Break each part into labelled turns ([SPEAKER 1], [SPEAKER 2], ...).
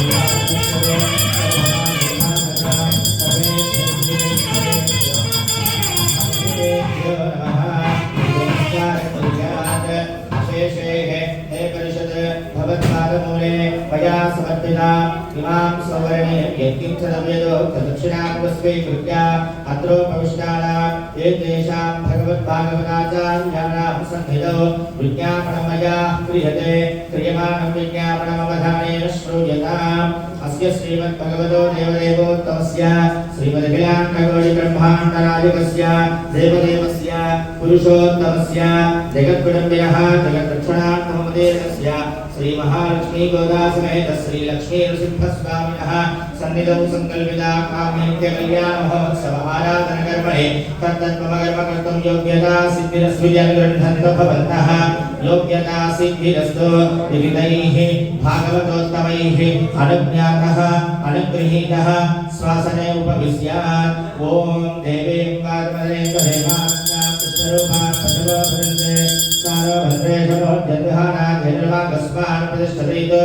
[SPEAKER 1] Thank you. मया समर्पिता। इमां सवर्णे यत्किञ्च नवेदो दक्षिणाङ्गस्वीकृत्य अत्रोपविष्टानां ये तेषां भगवद्भागवताचार्याणां सन्निधौ विज्ञापनमया क्रियते। क्रियमाणं विज्ञापनमवधानेन श्रूयताम् अस्य श्रीमद्भगवतो देवदेवोत्तमस्य श्रीमदखिलाण्डकोटिब्रह्माण्डनायकस्य देवदेवस्य पुरुषोत्तमस्य जगद्विडम्बिनः जगद्रक्षणार्थमदेवस्य श्रीमहालक्ष्मीगोदासमेत श्रीलक्ष्मीनृसिंहस्वामिनः सन्निधौ सङ्कल्पिता काम्यन्त्यकल्याणमहोत्सव आराधनकर्मणे कर्म कर्तुं योग्यता सिद्धिरस्विजन् भवन्तः योग्यता सिद्धिरस्तु विविधैः भागवतोत्तमैः अनुज्ञातः, अनुगृहीतः श्वासने उपविश्यात्। ॐ देवीं पुष्परूपा पशवो भजन्ते कालो भद्रेशो जगहानाजनिर्वागस्मान् प्रतिष्ठतीत्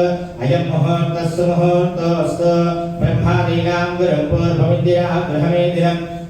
[SPEAKER 1] अयं मुहूर्तः सुमुहूर्तोऽस्तु ब्रह्मादीनां गुरुं पूर्वमिन्दिरः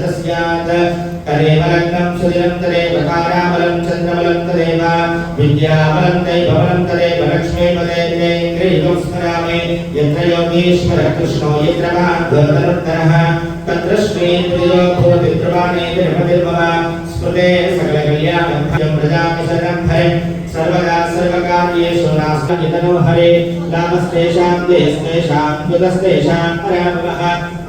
[SPEAKER 1] यतस्य तस्यात् तदेव लग्नं सुदिनं तदेव ताराबलं चन्द्रबलं तदेव विद्याबलं दैवबलं तदेव लक्ष्मीपदे इन्द्रियं स्मरामि यत्र योगीश्वर कृष्णो यत्र भागवतरुत्तरः तत्र श्रीन्द्रियो भवति द्रवाणे निर्मतिर्मम स्मृते सकलकल्याणं शरणं भरे सर्वदा सर्वकार्येषु नास्मयतनो हरे लाभस्तेषां देस्तेषां युतस्तेषां परामः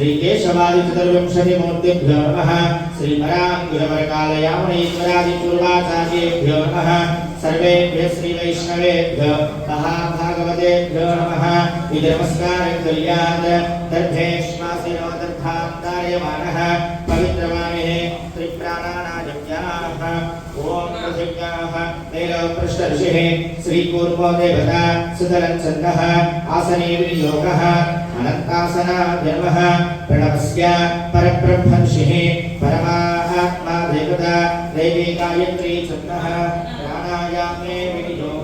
[SPEAKER 1] श्रीकेशवादिचतुर्विंशतिमूर्तिभ्यो नमः। श्रीपराङ्गुरवरकालयामणीश्वरादिपूर्वाचार्येभ्यो नमः। सर्वेभ्यः श्रीवैष्णवेभ्यो महाभागवतेभ्यो नमः। इति कुर्यात् सुतलं आसने विनियोगः। अनन्तासनाभ्यवः प्रणवस्य परब्रह्मर्षिः परमात्मा देवता देवी गायत्री छन्दः प्राणायामे विनियोगः।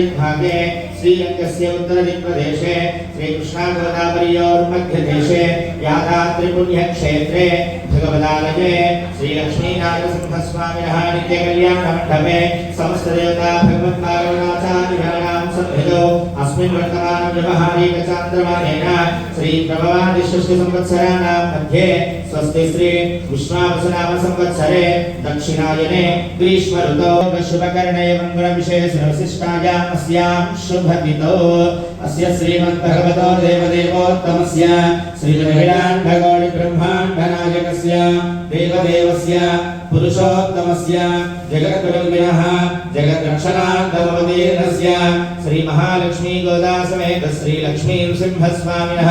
[SPEAKER 1] शुभेश्वरे भागे श्रीरङ्गस्य उत्तरदिक्प्रदेशे श्रीकृष्णागोदावरीयोर्मध्यदेशे यादाद्रिपुण्यक्षेत्रे भगवदालये श्रीलक्ष्मीनारसिंहस्वामिनः नित्यकल्याणमण्डपे समस्तदेवता भगवद्भागवताचार्याणां सन्निधौ अस्मिन् श्री विश्वावसनाम संवत्सरे दक्षिणायने ग्रीष्म ऋतौ शुभकर्णे मङ्गलविशेषविशिष्टायाम् अस्यां शुभतिथौ अस्य श्रीमद्भगवतो देवदेवोत्तमस्य श्रीमहिलाण्डगौडिब्रह्माण्डनायकस्य देवदेवस्य पुरुषोत्तमस्य जगद्गुरुविनः जगद्रक्षणान्तमवतीर्णस्य श्रीमहालक्ष्मीगोदासमेत गोदा समेत श्रीलक्ष्मी नृसिंहस्वामिनः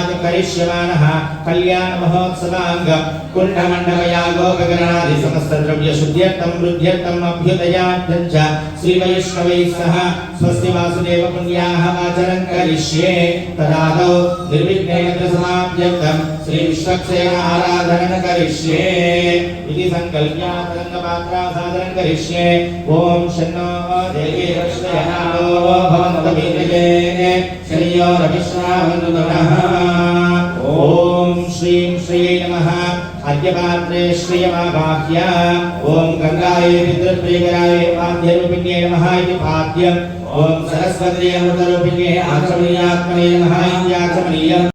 [SPEAKER 1] కరిష్యమానః కళ్యాణ మహోత్సవాంగ కుండమండపయా గోపగణాది సమస్త ద్రవ్య శుద్ధ్యర్థం వృద్ధ్యర్థం అభ్యుదయార్థం చ శ్రీ వైష్ణవైః సహ స్వస్తి వాసుదేవ పుణ్యాః ఆచరణ కరిష్యే తదాదౌ నిర్విఘ్నేన సమాప్త్యర్థం శ్రీ విశ్వక్సేన ఆరాధన కరిష్యే ఇది సంకల్ప్య తరంగ సాధన కరిష్యే ఓం శన్నో देवी रक्षयामो भवन्तमीतये शय्यो रविश्रावन्तुनः ॐ श्रीं श्रियै नमः अद्यपात्रे श्रियमाबाह्य ॐ गङ्गायै पितृप्रियकराय वाद्यरूपिण्ये नमः इति पाद्यम् ॐ सरस्वत्यै अमृतरूपिण्ये आचमनीयात्मने नमः इत्याचमनीयम्